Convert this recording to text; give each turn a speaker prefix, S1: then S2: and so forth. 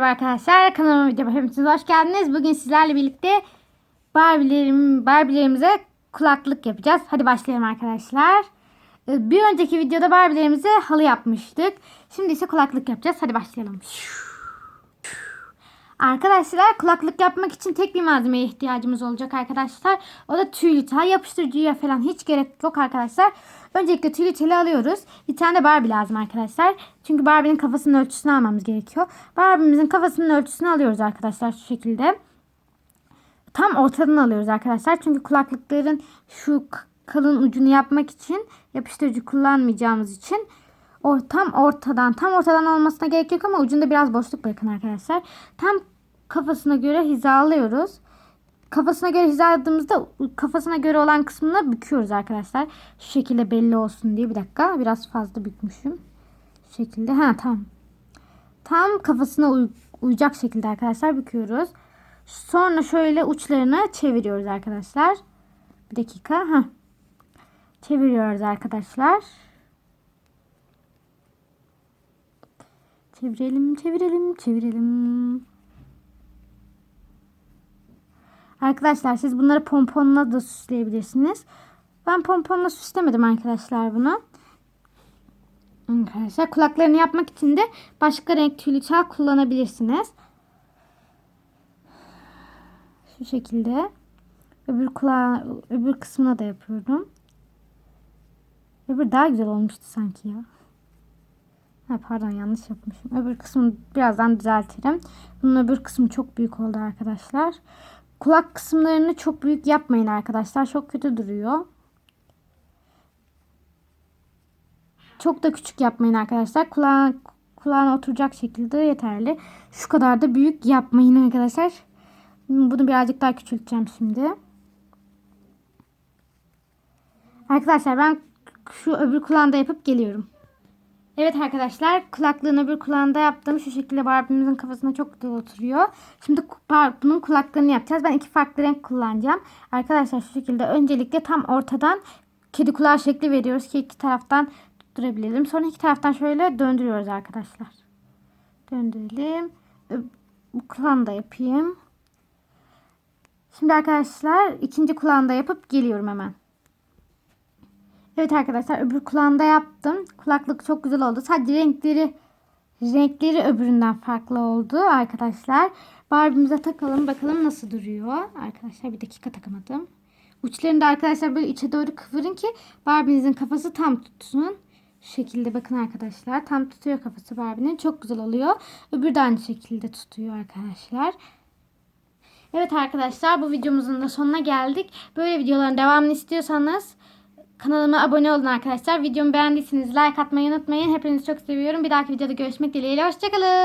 S1: Merhaba arkadaşlar kanalıma videoma hepiniz hoş geldiniz. Bugün sizlerle birlikte Barbie'lerim, Barbie'lerimize kulaklık yapacağız. Hadi başlayalım arkadaşlar. Ee, Bir önceki videoda Barbie'lerimize halı yapmıştık. Şimdi ise kulaklık yapacağız. Hadi başlayalım. Arkadaşlar kulaklık yapmak için tek bir malzemeye ihtiyacımız olacak arkadaşlar. O da tüylü tel. Yapıştırıcıya falan hiç gerek yok arkadaşlar. Öncelikle tüylü teli alıyoruz. Bir tane Barbie lazım arkadaşlar. Çünkü Barbie'nin kafasının ölçüsünü almamız gerekiyor. Barbie'mizin kafasının ölçüsünü alıyoruz arkadaşlar şu şekilde. Tam ortadan alıyoruz arkadaşlar. Çünkü kulaklıkların şu kalın ucunu yapmak için yapıştırıcı kullanmayacağımız için o tam ortadan tam ortadan olmasına gerek yok ama ucunda biraz boşluk bırakın arkadaşlar. Tam kafasına göre hizalıyoruz. Kafasına göre hizaladığımızda kafasına göre olan kısmını büküyoruz arkadaşlar. Şu şekilde belli olsun diye bir dakika biraz fazla bükmüşüm. Şu şekilde ha tamam. Tam kafasına uy- uyacak şekilde arkadaşlar büküyoruz. Sonra şöyle uçlarını çeviriyoruz arkadaşlar. Bir dakika. ha Çeviriyoruz arkadaşlar. Çevirelim, çevirelim, çevirelim. Arkadaşlar siz bunları pomponla da süsleyebilirsiniz. Ben pomponla süslemedim arkadaşlar bunu. Arkadaşlar kulaklarını yapmak için de başka renk tüylü çal kullanabilirsiniz. Şu şekilde. Öbür kulağı, öbür kısmına da yapıyorum. Öbür daha güzel olmuştu sanki ya. Ha, pardon yanlış yapmışım. Öbür kısmını birazdan düzeltirim. Bunun öbür kısmı çok büyük oldu arkadaşlar. Kulak kısımlarını çok büyük yapmayın arkadaşlar. Çok kötü duruyor. Çok da küçük yapmayın arkadaşlar. Kulağına, kulağına oturacak şekilde yeterli. Şu kadar da büyük yapmayın arkadaşlar. Bunu birazcık daha küçülteceğim şimdi. Arkadaşlar ben şu öbür kulağında yapıp geliyorum. Evet arkadaşlar kulaklığın öbür kulağında yaptım. Şu şekilde Barbie'mizin kafasına çok güzel oturuyor. Şimdi bunun kulaklarını yapacağız. Ben iki farklı renk kullanacağım. Arkadaşlar şu şekilde öncelikle tam ortadan kedi kulağı şekli veriyoruz ki iki taraftan tutturabilelim. Sonra iki taraftan şöyle döndürüyoruz arkadaşlar. Döndürelim. Bu kulağını da yapayım. Şimdi arkadaşlar ikinci kulağını da yapıp geliyorum hemen. Evet arkadaşlar öbür kulağında yaptım. Kulaklık çok güzel oldu. Sadece renkleri renkleri öbüründen farklı oldu arkadaşlar. Barbie'mize takalım bakalım nasıl duruyor. Arkadaşlar bir dakika takamadım. Uçlarını da arkadaşlar böyle içe doğru kıvırın ki Barbie'nizin kafası tam tutsun. Şu şekilde bakın arkadaşlar. Tam tutuyor kafası Barbie'nin. Çok güzel oluyor. Öbürü de aynı şekilde tutuyor arkadaşlar. Evet arkadaşlar bu videomuzun da sonuna geldik. Böyle videoların devamını istiyorsanız kanalıma abone olun arkadaşlar. Videomu beğendiyseniz like atmayı unutmayın. Hepinizi çok seviyorum. Bir dahaki videoda görüşmek dileğiyle. Hoşçakalın.